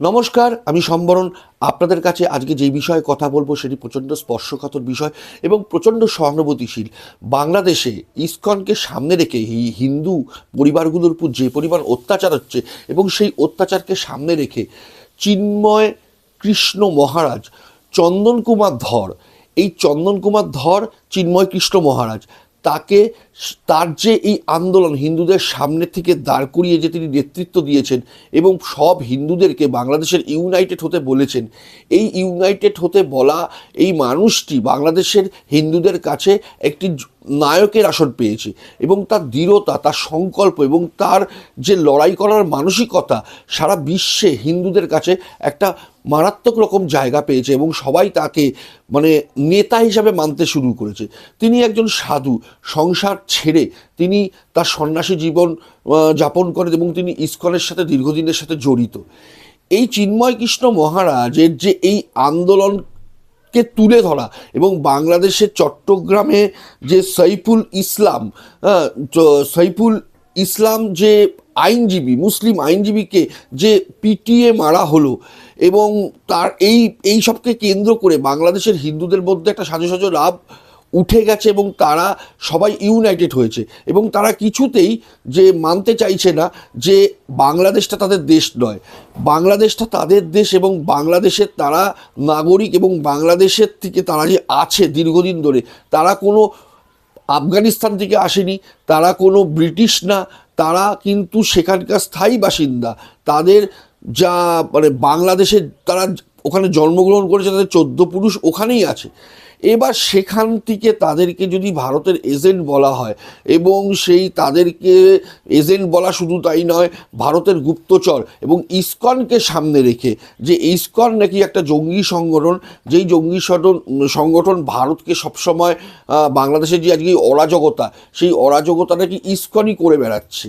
নমস্কার, আমি সম্বরণ। আপনাদের কাছে আজকে যেই বিষয়ে কথা বলব সেটি প্রচণ্ড স্পর্শকাতর বিষয় এবং প্রচণ্ড সহানুভূতিশীল। বাংলাদেশে ইসকনকে সামনে রেখে হিন্দু পরিবারগুলোর উপর যে পরিমাণ অত্যাচার হচ্ছে এবং সেই অত্যাচারকে সামনে রেখে চিন্ময় কৃষ্ণ মহারাজ, চন্দন কুমার ধর, এই চন্দন কুমার ধর, চিন্ময় কৃষ্ণ মহারাজ, তাকে তার যে এই আন্দোলন হিন্দুদের সামনে থেকে দাঁড় করিয়ে যে তিনি নেতৃত্ব দিয়েছেন এবং সব হিন্দুদেরকে বাংলাদেশের ইউনাইটেড হতে বলেছেন, এই ইউনাইটেড হতে বলা এই মানুষটি বাংলাদেশের হিন্দুদের কাছে একটি নায়কের আসন পেয়েছে এবং তার দৃঢ়তা, তার সংকল্প এবং তার যে লড়াই করার মানসিকতা সারা বিশ্বে হিন্দুদের কাছে একটা মারাত্মক রকম জায়গা পেয়েছে এবং সবাই তাকে মানে নেতা হিসাবে মানতে শুরু করেছে। তিনি একজন সাধু, সংসার ছেড়ে তিনি তার সন্ন্যাসী জীবন যাপন করেন এবং তিনি ইস্কনের সাথে দীর্ঘদিনের সাথে জড়িত। এই চিন্ময় কৃষ্ণ মহারাজের যে এই আন্দোলন কে তুলে ধরা এবং বাংলাদেশের চট্টগ্রামে যে সৈফুল ইসলাম সৈফুল ইসলাম যে আইনজীবী, মুসলিম আইনজীবীকে যে পিটিয়ে মারা হলো এবং তার এই এই সবকে কেন্দ্র করে বাংলাদেশের হিন্দুদের মধ্যে একটা সাজো সাজো লাভ উঠে গেছে এবং তারা সবাই ইউনাইটেড হয়েছে। এবং তারা কিছুতেই যে মানতে চাইছে না যে বাংলাদেশটা তাদের দেশ নয়। বাংলাদেশটা তাদের দেশ এবং বাংলাদেশের তারা নাগরিক এবং বাংলাদেশের থেকে তারা যে আছে দীর্ঘদিন ধরে, তারা কোনো আফগানিস্তান থেকে আসেনি, তারা কোনো ব্রিটিশ না, তারা কিন্তু সেখানকার স্থায়ী বাসিন্দা। তাদের যা মানে বাংলাদেশে তারা ওখানে জন্মগ্রহণ করেছে, তাদের চোদ্দ পুরুষ ওখানেই আছে। এবার সেখান থেকে তাদেরকে যদি ভারতের এজেন্ট বলা হয় এবং সেই তাদেরকে এজেন্ট বলা শুধু তাই নয়, ভারতের গুপ্তচর এবং ইসকনকে সামনে রেখে যে ইসকন নাকি একটা জঙ্গি সংগঠন, যেই জঙ্গি সংগঠন ভারতকে সবসময় বাংলাদেশের যে আজকে অরাজকতা, সেই অরাজকতা নাকি ইসকনই করে বেড়াচ্ছে।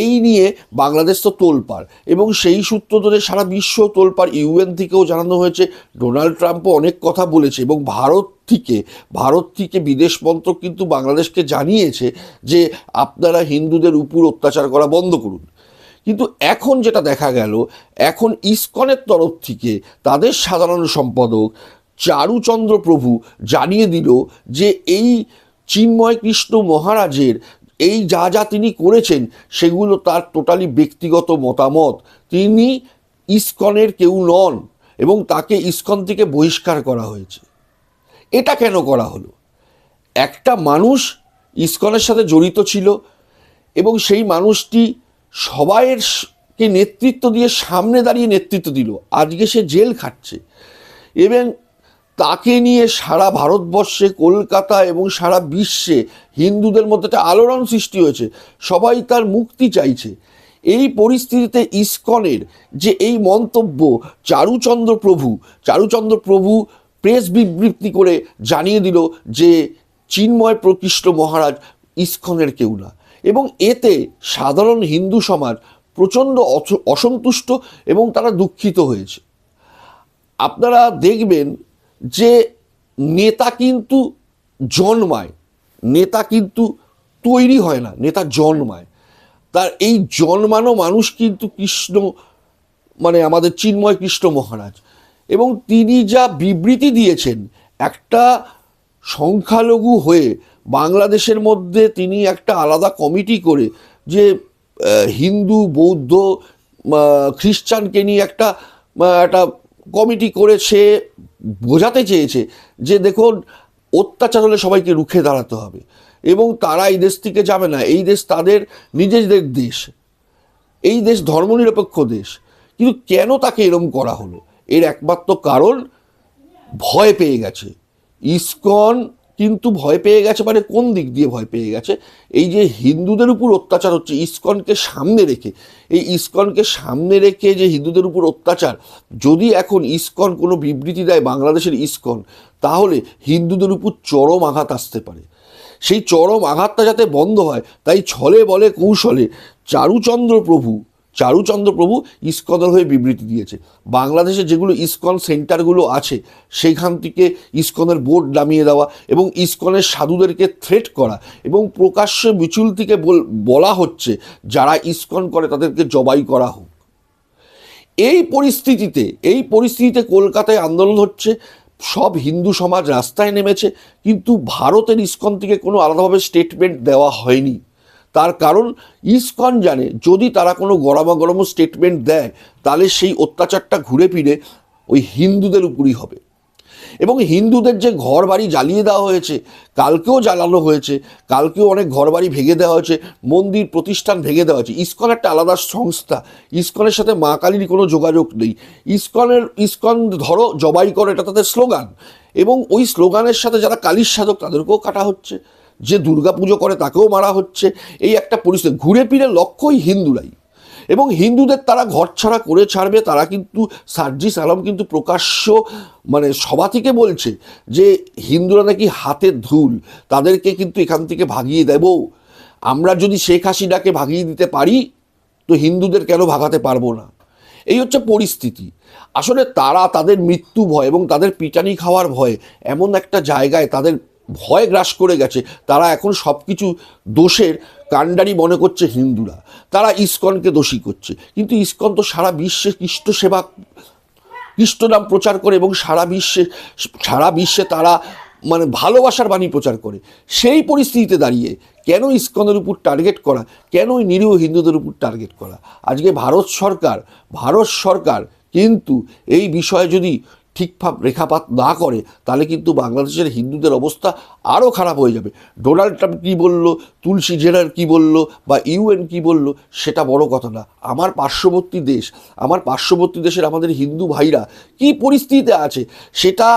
এই নিয়ে বাংলাদেশ তো তোলপাড় এবং সেই সূত্র ধরে সারা বিশ্ব তোলপাড় ইউএন থেকেও জানানো হয়েছে, ডোনাল্ড ট্রাম্পও অনেক কথা বলেছে এবং ভারত থেকে, ভারত থেকে বিদেশ মন্ত্রক কিন্তু বাংলাদেশকে জানিয়েছে যে আপনারা হিন্দুদের উপর অত্যাচার করা বন্ধ করুন। কিন্তু এখন যেটা দেখা গেল, এখন ইসকনের তরফ থেকে তাদের সাধারণ সম্পাদক চারুচন্দ্র প্রভু জানিয়ে দিল যে এই চিন্ময় কৃষ্ণ মহারাজের এই যা যা তিনি করেছেন, সেগুলো তার টোটালি ব্যক্তিগত মতামত। তিনি ইসকনের কেউ নন এবং তাকে ইসকন থেকে বহিষ্কার করা হয়েছে। এটা কেন করা হলো? একটা মানুষ ইস্কনের সাথে জড়িত ছিল এবং সেই মানুষটি সবাইয়ের কে নেতৃত্ব দিয়ে সামনে দাঁড়িয়ে নেতৃত্ব দিল। আজকে সে জেল খাটছে এবং তাকে নিয়ে সারা ভারতবর্ষে, কলকাতা এবং সারা বিশ্বে হিন্দুদের মধ্যে একটা আলোড়ন সৃষ্টি হয়েছে। সবাই তার মুক্তি চাইছে। এই পরিস্থিতিতে ইস্কনের যে এই মন্তব্য, চারুচন্দ্র প্রভু চারুচন্দ্র প্রভু প্রেস বিবৃতি করে জানিয়ে দিল যে চিন্ময় প্রকৃষ্ট মহারাজ ইস্কনের কেউ না। এবং এতে সাধারণ হিন্দু সমাজ প্রচণ্ড অস- অসন্তুষ্ট এবং তারা দুঃখিত হয়েছে। আপনারা দেখবেন যে নেতা কিন্তু জন্মায়, নেতা কিন্তু তৈরি হয় না, নেতা জন্মায়। তার এই জন্মানো মানুষ কিন্তু কৃষ্ণ মানে আমাদের চিন্ময় কৃষ্ণ মহারাজ। এবং তিনি যা বিবৃতি দিয়েছেন, একটা সংখ্যালঘু হয়ে বাংলাদেশের মধ্যে তিনি একটা আলাদা কমিটি করে যে হিন্দু, বৌদ্ধ খ্রিস্টানকে নিয়ে একটা একটা কমিটি করে সে বোঝাতে চেয়েছে যে, দেখুন, অত্যাচার হলে সবাইকে রুখে দাঁড়াতে হবে এবং তারা এই দেশ থেকে যাবে না। এই দেশ তাদের নিজেদের দেশ। এই দেশ ধর্মনিরপেক্ষ দেশ। কিন্তু কেন তাকে এরম করা হলো? এর একমাত্র কারণ ভয় পেয়ে গেছে। ইসকন কিন্তু ভয় পেয়ে গেছে মানে কোন দিক দিয়ে ভয় পেয়ে গেছে? এই যে হিন্দুদের উপর অত্যাচার হচ্ছে, ইসকনকে সামনে রেখে। এই ইসকনকে সামনে রেখে যে হিন্দুদের উপর অত্যাচার, যদি এখন ইসকন কোনো বিবৃতি দেয় বাংলাদেশের ইসকন, তাহলে হিন্দুদের উপর চরম আঘাত আসতে পারে। সেই চরম আঘাতটা যাতে বন্ধ হয়, তাই ছলে বলে কৌশলে চারুচন্দ্র প্রভু চারুচন্দ্র প্রভু ইস্কনের হয়ে বিবৃতি দিয়েছে। বাংলাদেশে যেগুলো ইস্কন সেন্টারগুলো আছে, সেইখান থেকে ইস্কনের বোর্ড নামিয়ে দেওয়া এবং ইস্কনের সাধুদেরকে থ্রেট করা এবং প্রকাশ্যে মিছিল থেকে বলা হচ্ছে, যারা ইস্কন করে তাদেরকে জবাই করা হোক। এই পরিস্থিতিতে এই পরিস্থিতিতে কলকাতায় আন্দোলন হচ্ছে, সব হিন্দু সমাজ রাস্তায় নেমেছে, কিন্তু ভারতের ইস্কন থেকে কোনো আলাদাভাবে স্টেটমেন্ট দেওয়া হয়নি। তার কারণ ইসকন জানে, যদি তারা কোনো গরমা গরম স্টেটমেন্ট দেয়, তাহলে সেই অত্যাচারটা ঘুরে ফিরে ওই হিন্দুদের উপরই হবে। এবং হিন্দুদের যে ঘর বাড়ি জ্বালিয়ে দেওয়া হয়েছে, কালকেও জ্বালানো হয়েছে, কালকেও অনেক ঘর বাড়ি ভেঙে দেওয়া হয়েছে, মন্দির প্রতিষ্ঠান ভেঙে দেওয়া হয়েছে। ইসকন একটা আলাদা সংস্থা, ইসকনের সাথে মা কালীর কোনো যোগাযোগ নেই। ইসকনের, ইসকন ধরো জবাই করো, এটা তাদের স্লোগান। এবং ওই স্লোগানের সাথে যারা কালীর সাধক, তাদেরকেও কাটা হচ্ছে। যে দুর্গা পুজো করে তাকেও মারা হচ্ছে, এই একটা পরিস্থিতি। ঘুরে ফিরে লক্ষ্যই হিন্দুরাই। এবং হিন্দুদের তারা ঘর ছাড়া করে ছাড়বে, তারা কিন্তু সার্জিস আলম কিন্তু প্রকাশ্য মানে সভা থেকে বলছে যে হিন্দুরা নাকি হাতের ধুল, তাদেরকে কিন্তু এখান থেকে ভাগিয়ে দেব। আমরা যদি শেখ হাসিনাকে ভাগিয়ে দিতে পারি, তো হিন্দুদের কেন ভাগাতে পারব না? এই হচ্ছে পরিস্থিতি। আসলে তারা তাদের মৃত্যু ভয় এবং তাদের পিটানি খাওয়ার ভয় এমন একটা জায়গায় তাদের ভয় গ্রাস করে গেছে। তারা এখন সব কিছু দোষের কাণ্ডারি মনে করছে হিন্দুরা। তারা ইস্কনকে দোষী করছে। কিন্তু ইস্কন তো সারা বিশ্বে কৃষ্ণ সেবা কৃষ্ণ নাম প্রচার করে এবং সারা বিশ্বে সারা বিশ্বে তারা মানে ভালোবাসার বাণী প্রচার করে। সেই পরিস্থিতিতে দাঁড়িয়ে কেন ইস্কনের উপর টার্গেট করা? কেন নিরীহ হিন্দুদের উপর টার্গেট করা? আজকে ভারত সরকার ভারত সরকার কিন্তু এই বিষয়ে যদি ঠিকঠাক রেখাপাত না করে, তাহলে কিন্তু বাংলাদেশের হিন্দুদের অবস্থা আরও খারাপ হয়ে যাবে। ডোনাল্ড ট্রাম্প কী বলল? তুলসী জেরার কী বলল? বা ইউএন কী বলল? সেটা বড় কথা না। আমার পার্শ্ববর্তী দেশ, আমার পার্শ্ববর্তী দেশের আমাদের হিন্দু ভাইরা কী পরিস্থিতিতে আছে, সেটা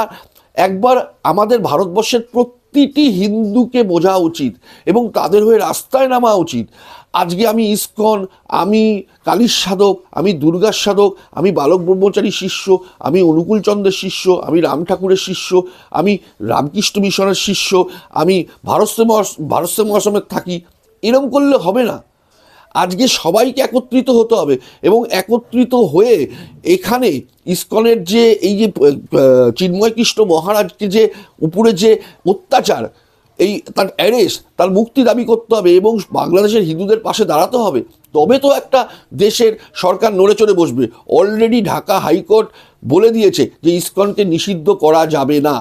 একবার আমাদের ভারতবর্ষের প্রতিটি হিন্দুকে বোঝা উচিত এবং তাদের হয়ে রাস্তায় নামা উচিত। আজকে আমি ইস্কন, আমি কালীর সাধক, আমি দুর্গার সাধক, আমি বালক ব্রহ্মচারী শিষ্য, আমি অনুকূলচন্দ্রের শিষ্য, আমি রাম ঠাকুরের শিষ্য, আমি রামকৃষ্ণ মিশনের শিষ্য, আমি ভারত সেবা ভারত সেবা থাকি। এরম করলে হবে না। আজকে সবাইকে একত্রিত হতে হবে এবং একত্রিত হয়ে এখানে ইস্কনের যে এই যে চিন্ময় কৃষ্ণ মহারাজকে যে উপরে যে অত্যাচার এই তার অ্যারেস্ট, তার মুক্তি দাবি করতে হবে এবং বাংলাদেশের হিন্দুদের পাশে দাঁড়াতে হবে। তবে তো একটা দেশের সরকার নড়ে চড়ে বসবে। অলরেডি ঢাকা হাইকোর্ট বলে দিয়েছে যে ইসকনকে নিষিদ্ধ করা যাবে না।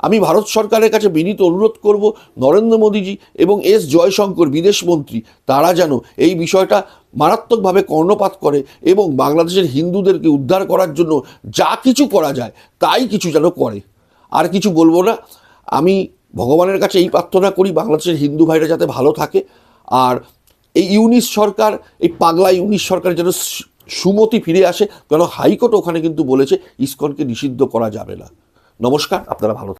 আমি ভারত সরকারের কাছে বিনীত অনুরোধ করব, নরেন্দ্র মোদীজি এবং এস জয়শঙ্কর, বিদেশ মন্ত্রী, তারা যেন এই বিষয়টা মারাত্মকভাবে কর্ণপাত করে এবং বাংলাদেশের হিন্দুদেরকে উদ্ধার করার জন্য যা কিছু করা যায়, তাই কিছু যেন করে। আর কিছু বলব না। আমি ভগবানের কাছে এই প্রার্থনা করি, বাংলাদেশের হিন্দু ভাইরা যাতে ভালো থাকে আর এই ইউনিস সরকার, এই পাগলা ইউনিস সরকার যেন সুমতি ফিরে আসে, কেন হাইকোর্ট ওখানে কিন্তু বলেছে, ইস্কনকে নিষিদ্ধ করা যাবে না নমস্কার, আপনারা ভালো।